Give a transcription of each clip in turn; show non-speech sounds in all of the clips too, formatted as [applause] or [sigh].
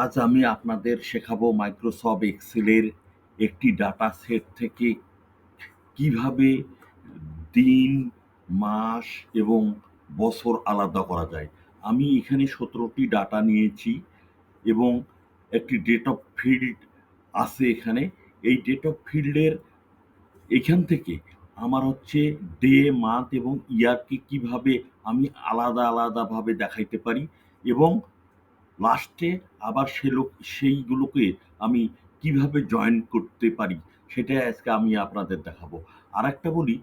আজ আমি আপনাদের শেখাবো মাইক্রোসফট এক্সেলের একটি ডাটা সেট থেকে কীভাবে দিন, মাস এবং বছর আলাদা করা যায়। আমি এখানে সতেরোটি ডাটা নিয়েছি এবং একটি ডেট অফ ফিল্ড আছে এখানে। এই ডেট অফ ফিল্ডের এখান থেকে আমার হচ্ছে ডে মান্থ এবং ইয়ারকে কীভাবে আমি আলাদা, আলাদাভাবে দেখাইতে পারি এবং লাস্টে আবার সে লোক, সেইগুলোকে আমি কীভাবে জয়েন করতে পারি সেটা আজকে আমি আপনাদের দেখাবো। আর একটা বলি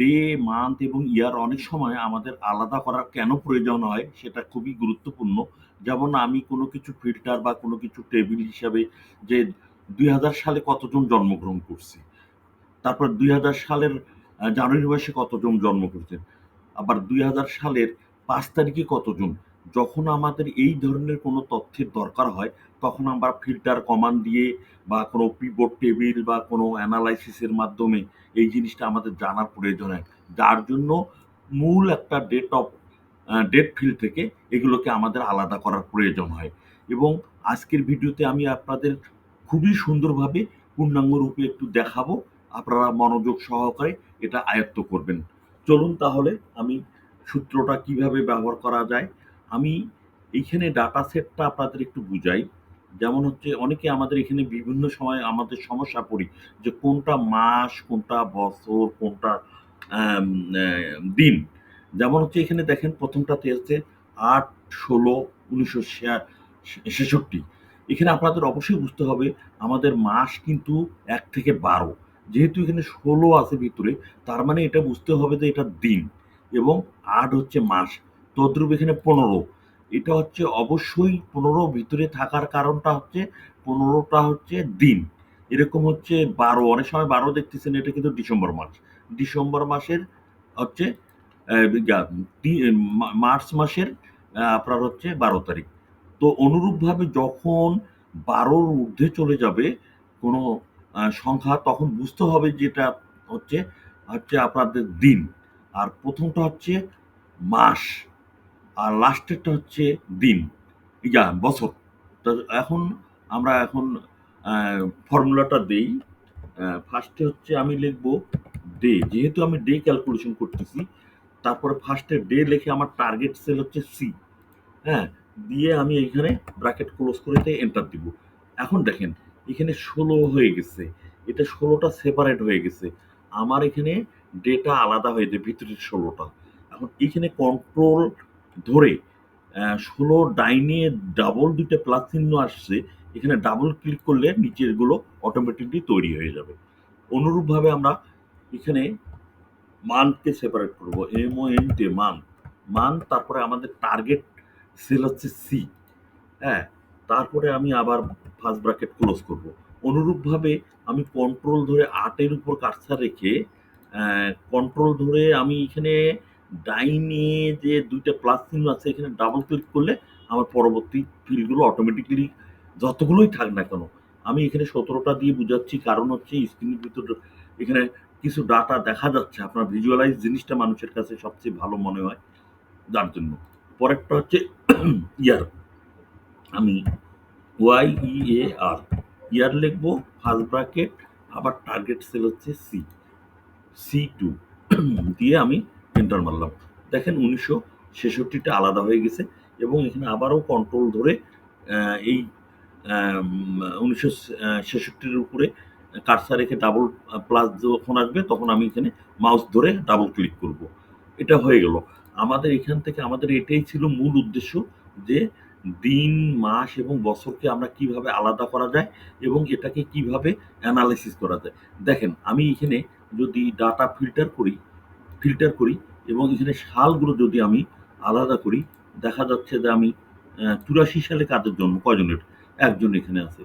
ডে মান্থ এবং ইয়ার অনেক সময় আমাদের আলাদা করার কেন প্রয়োজন হয় সেটা খুবই গুরুত্বপূর্ণ। যেমন আমি কোনো কিছু ফিল্টার বা কোনো কিছু টেবিল হিসাবে যে দুই হাজার সালে কতজন জন্মগ্রহণ করছে, তারপর দুই হাজার সালের জানুয়ারি মাসে কতজন জন্ম করছেন, আবার দুই হাজার সালের পাঁচ তারিখে কতজন যখন আমাদের এই ধরনের কোনো তথ্যের দরকার হয়, তখন আমরা ফিল্টার কমান্ড দিয়ে বা কোনো পিবোর্ড টেবিল বা কোনো অ্যানালাইসিসের মাধ্যমে এই জিনিসটা আমাদের জানার প্রয়োজন হয়। যার জন্য মূল একটা ডেট অফ ডেট ফিল্ড থেকে এগুলোকে আমাদের আলাদা করার প্রয়োজন হয়। এবং আজকের ভিডিওতে আমি আপনাদের খুবই সুন্দরভাবে পূর্ণাঙ্গ রূপে একটু দেখাবো। আপনারা মনোযোগ সহকারে এটা আয়ত্ত করবেন। চলুন তাহলে আমি সূত্রটা কীভাবে ব্যবহার করা যায় আমি এইখানে ডাটা সেটটা আপনাদের একটু বুঝাই। যেমন হচ্ছে অনেকে আমাদের এখানে বিভিন্ন সময় আমাদের সমস্যা পড়ি যে কোনটা মাস, কোনটা বছর, কোনটা দিন। যেমন হচ্ছে এখানে দেখেন প্রথমটাতে হচ্ছে আট, ষোলো, উনিশশো ছেষট্টি। এখানে আপনাদের অবশ্যই বুঝতে হবে আমাদের মাস কিন্তু এক থেকে বারো। যেহেতু এখানে ষোলো আছে ভিতরে, তার মানে এটা বুঝতে হবে যে এটা দিন। এবং আট হচ্ছে মাস। তদ্রূপ এখানে পনেরো। এটা হচ্ছে অবশ্যই পনেরো ভিতরে থাকার কারণটা হচ্ছে পনেরোটা হচ্ছে দিন। এরকম হচ্ছে বারো। অনেক সময় বারো দেখতেছেন, এটা কিন্তু ডিসেম্বর মাস। ডিসেম্বর মাসের হচ্ছে মার্চ মাসের আপনার হচ্ছে বারো তারিখ। তো অনুরূপভাবে যখন বারোর ঊর্ধ্বে চলে যাবে কোনো সংখ্যা, তখন বুঝতে হবে যেটা হচ্ছে হচ্ছে আপনাদের দিন। আর প্রথমটা হচ্ছে মাস। আর লাস্টেরটা হচ্ছে দিন। ইয়া বছর। তো এখন আমরা এখন ফর্মুলাটা দেই। ফার্স্টে হচ্ছে আমি লিখব ডে যেহেতু আমি ডে ক্যালকুলেশন করতেছি, তারপরে ফার্স্টে ডে লিখে আমার টার্গেট সেল হচ্ছে সি হ্যাঁ দিয়ে আমি এইখানে ব্র্যাকেট ক্লোজ করে দিয়ে এন্টার দিব। এখন দেখেন, এখানে ষোলো হয়ে গেছে। এটা ষোলোটা সেপারেট হয়ে গেছে। আমার এখানে ডেটা আলাদা হয়ে যায়, ভিতরের ষোলোটা। এখন এখানে কন্ট্রোল ধরে ষোলো ডাইনে ডাবল দুটো প্লাস চিহ্ন আসছে, এখানে ডাবল ক্লিক করলে নিচেরগুলো অটোমেটিকলি তৈরি হয়ে যাবে। অনুরূপভাবে আমরা এখানে মান্থকে সেপারেট করব M O N T month month তারপরে আমাদের টার্গেট সেল হচ্ছে সি হ্যাঁ তারপরে আমি আবার ফার্স্ট ব্র্যাকেট ক্লোজ করব। অনুরূপভাবে আমি কন্ট্রোল ধরে আটের উপর কার্সার রেখে কন্ট্রোল ধরে আমি এখানে ডাইনে যে দুইটা প্লাস চিহ্ন আছে, এখানে ডাবল ক্লিক করলে আমার পরবর্তী ফিল্ডগুলো অটোমেটিক্যালি যতগুলোই থাক না কেন, আমি এখানে সতেরোটা দিয়ে বুঝাচ্ছি। কারণ হচ্ছে স্ক্রিনের ভিতর এখানে কিছু ডাটা দেখা যাচ্ছে। আপনার ভিজুয়ালাইজ জিনিসটা মানুষের কাছে সবচেয়ে ভালো মনে হয়, যার জন্য। পরেরটা হচ্ছে [coughs] ইয়ার আমি ওয়াই ই এ আর ইয়ার লিখব ফার্স্ট ব্র্যাকেট আবার টার্গেট সেল হচ্ছে সি সি টু দিয়ে আমি এন্টার মারলাম। দেখেন উনিশশো ছেষট্টিটা আলাদা হয়ে গেছে এবং এখানে আবারও কন্ট্রোল ধরে এই উনিশশো ছেষট্টির উপরে কার্সার রেখে ডাবল প্লাস যখন আসবে তখন আমি এখানে মাউস ধরে ডাবল ক্লিক করব। এটা হয়ে গেল। আমাদের এখান থেকে আমাদের এটাই ছিল মূল উদ্দেশ্য যে দিন, মাস এবং বছরকে আমরা কীভাবে আলাদা করা যায় এবং এটাকে কীভাবে অ্যানালাইসিস করা যায়। দেখেন আমি এখানে যদি ডাটা ফিল্টার করি ফিল্টার করি এবং এখানে সালগুলো যদি আমি আলাদা করি, দেখা যাচ্ছে যে আমি চুরাশি সালে কাদের জন্ম? কয়জনের? একজন এখানে আছে।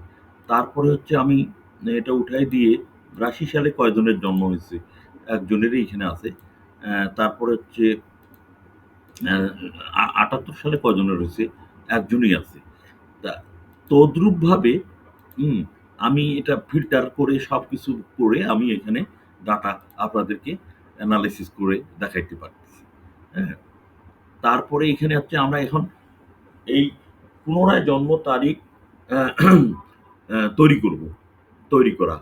তারপরে হচ্ছে আমি, এটা উঠাই দিয়ে বিরাশি সালে কয়জনের জন্ম হয়েছে? একজনেরই এখানে আছে। তারপরে হচ্ছে আটাত্তর সালে কয়জনের হয়েছে? একজনই আছে। তা তদ্রূপভাবে আমি এটা ফিল্টার করে সব কিছু করে আমি এখানে ডাটা আপনাদেরকে অ্যানালাইসিস করে দেখাইতে পারতেছি। হ্যাঁ। তারপরে এখানে হচ্ছে আমরা এখন এই পুনরায় জন্ম তারিখ তৈরি করব, তৈরি করা।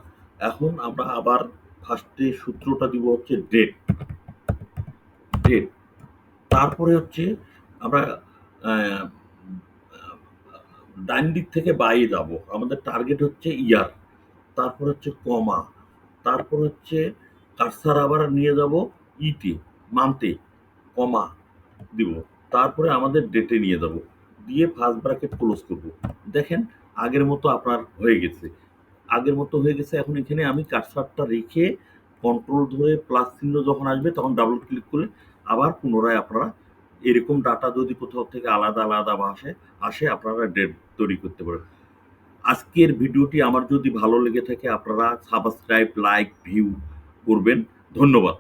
এখন আমরা আবার ফার্স্টে সূত্রটা দিব হচ্ছে ডেট ডেট তারপরে হচ্ছে আমরা ডান দিক থেকে বাইরে যাব। আমাদের টার্গেট হচ্ছে ইয়ার তারপর হচ্ছে কমা তারপর হচ্ছে কারসার আবার নিয়ে যাব ইতে মান্থে কমা দিব। তারপরে আমাদের ডেটে নিয়ে যাব। দিয়ে ফার্স্ট ব্রাকেট ক্লোজ করব। দেখেন, আগের মতো আপনার হয়ে গেছে। আগের মতো হয়ে গেছে, এখন এখানে আমি কারসারটা রেখে কন্ট্রোল ধরে প্লাস চিহ্ন যখন আসবে, তখন ডাবল ক্লিক করলে আবার পুনরায় আপনারা এরকম ডাটা যদি কোথাও থেকে আলাদা আলাদা আসে আসে আপনারা ডেট তৈরি করতে পারেন। আজকের ভিডিওটি আমার যদি ভালো লেগে থাকে, আপনারা সাবস্ক্রাইব লাইক ভিউ করবেন। ধন্যবাদ।